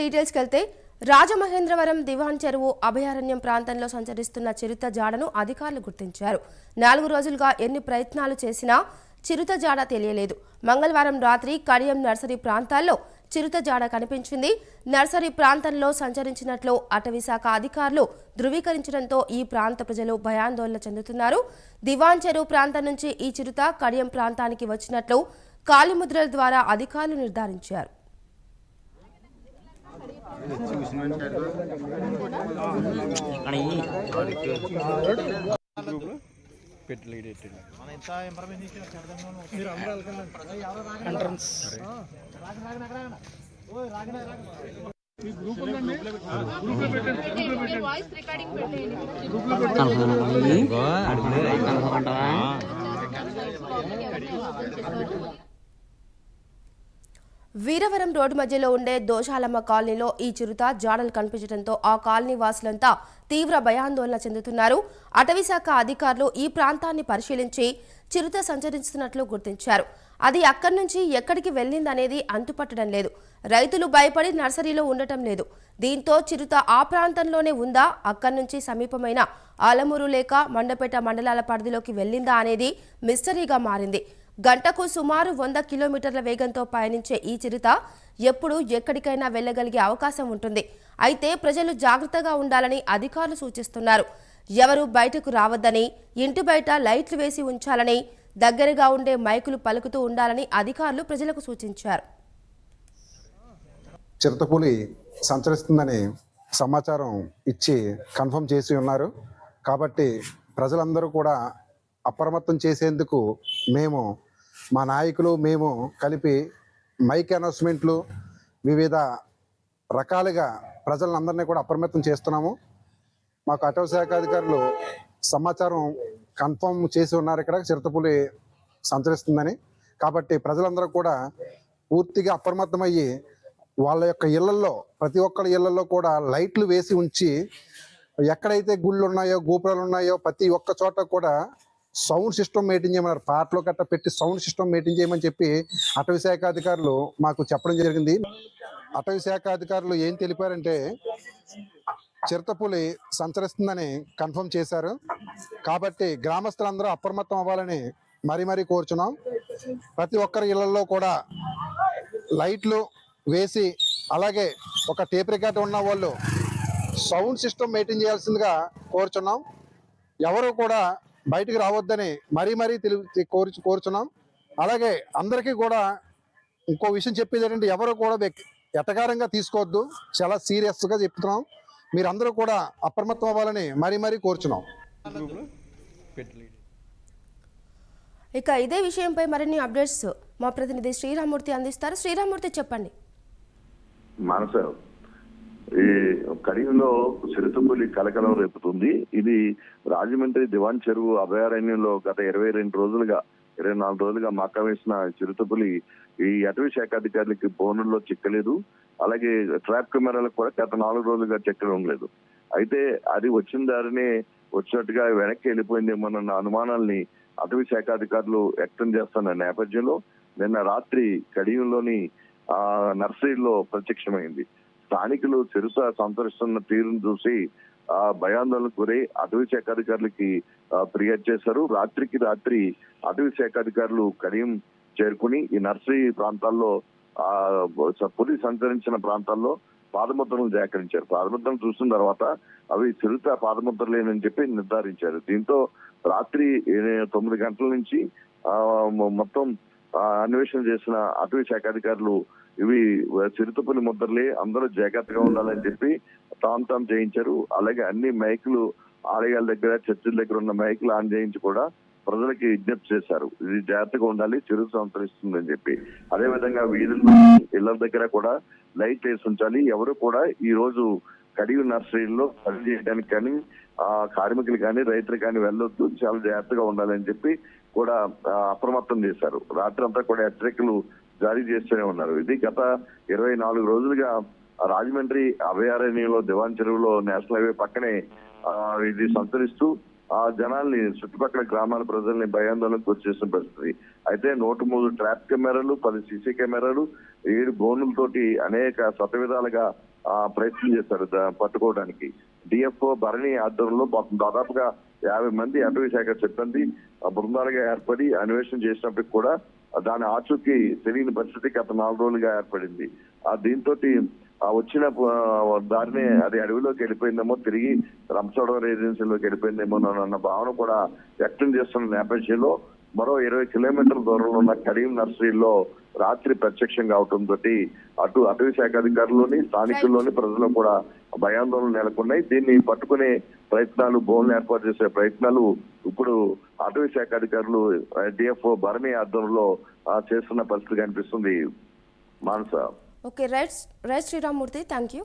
డీటెయిల్స్కి వెళ్తే రాజమహేంద్రవరం దివాన్ చెరువు అభయారణ్యం ప్రాంతంలో సంచరిస్తున్న చిరుత జాడను అధికారులు గుర్తించారు. నాలుగు రోజులుగా ఎన్ని ప్రయత్నాలు చేసినా చిరుత జాడ తెలియలేదు. మంగళవారం రాత్రి కడియం నర్సరీ ప్రాంతాల్లో చిరుత జాడ కనిపించింది. నర్సరీ ప్రాంతంలో సంచరించినట్లు అటవీశాఖ అధికారులు ధృవీకరించడంతో ఈ ప్రాంత ప్రజలు భయాందోళన చెందుతున్నారు. దివాన్ చెరువు ప్రాంతం నుంచి ఈ చిరుత కడియం ప్రాంతానికి వచ్చినట్లు కాలిముద్రల ద్వారా అధికారులు నిర్ధారించారు. పెట్టి వీరవరం రోడ్డు మధ్యలో ఉండే దోషాలమ్మ కాలనీలో ఈ చిరుత జాడలు కనిపించడంతో ఆ కాలనీ వాసులంతా తీవ్ర భయాందోళన చెందుతున్నారు. అటవీశాఖ అధికారులు ఈ ప్రాంతాన్ని పరిశీలించి చిరుత సంచరిస్తున్నట్లు గుర్తించారు. అది అక్కడి నుంచి ఎక్కడికి వెళ్ళిందనేది అంతుపట్టడం లేదు. రైతులు భయపడి నర్సరీలో ఉండటం లేదు. దీంతో చిరుత ఆ ప్రాంతంలోనే ఉందా? అక్కడి నుంచి సమీపమైన ఆలమూరు లేక మండపేట మండలాల పరిధిలోకి వెళ్ళిందా అనేది మిస్టరీగా మారింది. గంటకు సుమారు వంద కిలోమీటర్ల వేగంతో పయనించే ఈ చిరుత ఎప్పుడు ఎక్కడికైనా వెళ్ళగలిగే అవకాశం ఉంటుంది. అయితే ప్రజలు జాగ్రత్తగా ఉండాలని అధికారులు సూచిస్తున్నారు. ఎవరు బయటకు రావద్దని ఇంటి బయట లైట్లు వేసి ఉంచాలని దగ్గరగా ఉండే మైకులు పలుకుతూ ఉండాలని అధికారులు ప్రజలకు సూచించారు. చిరుతపులి సంచరిస్తుందని సమాచారం ఇచ్చి కన్ఫర్మ్ చేసి ఉన్నారు. కాబట్టి ప్రజలందరూ కూడా అప్రమత్తం చేసేందుకు మేము మా నాయకులు మేము కలిపి మైక్ అనౌన్స్మెంట్లు వివిధ రకాలుగా ప్రజలందరినీ కూడా అప్రమత్తం చేస్తున్నాము. మాకు అటవీ శాఖ అధికారులు సమాచారం కన్ఫర్మ్ చేసి ఉన్నారు ఇక్కడ చిరుతపులి సంచరిస్తుందని. కాబట్టి ప్రజలందరూ కూడా పూర్తిగా అప్రమత్తమయ్యి వాళ్ళ యొక్క ఇళ్ళలో ప్రతి ఒక్కరి ఇళ్ళలో కూడా లైట్లు వేసి ఉంచి ఎక్కడైతే గుళ్ళు ఉన్నాయో గోపురాలు ఉన్నాయో ప్రతి ఒక్క చోట కూడా సౌండ్ సిస్టమ్ మెయింటైన్ చేయమన్నారు. పాటలో గట్ట పెట్టి సౌండ్ సిస్టమ్ మెయింటైన్ చేయమని చెప్పి అటవీ శాఖ అధికారులు మాకు చెప్పడం జరిగింది. అటవీ శాఖ అధికారులు ఏం తెలిపారంటే చిరుతపులి సంచరిస్తుందని కన్ఫర్మ్ చేశారు. కాబట్టి గ్రామస్తులందరూ అప్రమత్తం అవ్వాలని మరీ మరీ కోరుచున్నాం. ప్రతి ఒక్కరి ఇళ్ళలో కూడా లైట్లు వేసి అలాగే ఒక టేప్ రికార్డ్ ఉన్న వాళ్ళు సౌండ్ సిస్టమ్ మెయింటైన్ చేయాల్సిందిగా కోరుచున్నాం. ఎవరు కూడా బయటికి రావద్దని మరీ మరీ తెలి కోరు కోరుచున్నాం. అలాగే అందరికీ కూడా ఇంకో విషయం చెప్పేది ఏంటంటే ఎవరు కూడా ఎటకారంగా తీసుకోవద్దు. చాలా సీరియస్గా చెప్తున్నాం. మీరందరూ కూడా అప్రమత్తం అవ్వాలని మరీ మరీ కోరుచున్నాం. ఇక ఇదే విషయంపై మరిన్ని అప్డేట్స్ మా ప్రతినిధి శ్రీరామూర్తి అందిస్తారు. శ్రీరామూర్తి చెప్పండి. మానస ఈ కడియంలో చిరుతుపులి కలకలం రేపుతుంది. ఇది రాజమండ్రి దివాన్ చెరువు అభయారణ్యంలో గత ఇరవై రెండు రోజులుగా ఇరవై నాలుగు రోజులుగా మక్క వేసిన చిరుతపులి ఈ అటవీ శాఖ అధికారులకి బోనుల్లో చిక్కలేదు. అలాగే ట్రాప్ కెమెరాలకు కూడా గత నాలుగు రోజులుగా చిక్కడం లేదు. అయితే అది వచ్చిన దారినే వచ్చినట్టుగా వెనక్కి వెళ్ళిపోయిందేమోనన్న అనుమానాల్ని అటవీ శాఖ అధికారులు వ్యక్తం చేస్తున్న నేపథ్యంలో నిన్న రాత్రి కడియంలోని ఆ నర్సరీలో ప్రత్యక్షమైంది. స్థానికులు చిరుత సంతరిస్తున్న తీరును చూసి ఆ భయాందోళనకు గురై అటవీ శాఖ అధికారులకి ఫిర్యాదు చేశారు. రాత్రికి రాత్రి అటవీ శాఖ అధికారులు కడియం చేరుకుని ఈ నర్సరీ ప్రాంతాల్లో ఆ స- పులి సంచరించిన ప్రాంతాల్లో పాదముద్రలు సేకరించారు. పాదముద్రలు చూసిన తర్వాత అవి చిరుత పాదముద్రలేనని చెప్పి నిర్ధారించారు. దీంతో రాత్రి తొమ్మిది గంటల నుంచి ఆ మొత్తం అన్వేషణ చేసిన అటవీ శాఖ అధికారులు ఇవి చిరుతపులి ముద్రలే అందరూ జాగ్రత్తగా ఉండాలని చెప్పి తాం తాం చేయించారు అలాగే అన్ని మైకులు ఆలయాల దగ్గర చర్చిల దగ్గర ఉన్న మైకులు ఆన్ చేయించి కూడా ప్రజలకి విజ్ఞప్తి చేశారు. ఇది జాగ్రత్తగా ఉండాలి చిరుత సంతరిస్తుందని చెప్పి. అదే విధంగా వీధుల్లో ఇళ్ళ దగ్గర కూడా లైట్ వేసి ఉంచాలి. ఎవరు కూడా ఈ రోజు కడిగి నర్సరీల్లో పని చేయడానికి కానీ ఆ కార్మికులు కానీ రైతులు కానీ వెళ్ళొద్దు. చాలా జాగ్రత్తగా ఉండాలని చెప్పి కూడా అప్రమత్తం చేశారు. రాత్రి అంతా కూడా హెచ్చరికలు జారీ చేస్తూనే ఉన్నారు. ఇది గత ఇరవై నాలుగు రోజులుగా రాజమండ్రి అభయారణ్యంలో దివాన్ చెరువులో నేషనల్ హైవే పక్కనే ఇది సంచరిస్తూ ఆ జనాల్ని చుట్టుపక్కల గ్రామాల ప్రజల్ని భయాందోళనకు వచ్చేసిన పరిస్థితి. అయితే నూట మూడు ట్రాప్ కెమెరాలు పది సీసీ కెమెరాలు ఏడు బోనులతోటి అనేక శత విధాలుగా ప్రయత్నం చేశారు పట్టుకోవడానికి. డిఎఫ్ఓ భరణి ఆధ్వర్యంలో దాదాపుగా యాభై మంది అటవీ శాఖ సిబ్బంది బృందాలుగా ఏర్పడి అన్వేషణ చేసినప్పటికి కూడా దాని ఆచూకీ తెలియని పరిస్థితి గత నాలుగు రోజులుగా ఏర్పడింది. ఆ దీంతో ఆ వచ్చిన దారిని అది అడవిలోకి వెళ్ళిపోయిందేమో తిరిగి రంసోడవర్ ఏజెన్సీలోకి వెళ్ళిపోయిందేమో అన్న భావన కూడా వ్యక్తం చేస్తున్న నేపథ్యంలో మరో ఇరవై కిలోమీటర్ల దూరంలో ఉన్న కరీం నర్సరీలో రాత్రి ప్రత్యక్షం కావడంతో అటు అటవీ శాఖ అధికారులని స్థానికుల్లోని ప్రజలు కూడా భయాందోళన నెలకొన్నాయి. దీన్ని పట్టుకునే ప్రయత్నాలు బోన్లు ఏర్పాటు చేసే ప్రయత్నాలు ఇప్పుడు అటవీ శాఖ అధికారులు డిఎఫ్ఓ భరణి ఆధ్వర్యంలో చేస్తున్న పరిస్థితి కనిపిస్తుంది Manasa. Okay right right Sriramamurthy thank you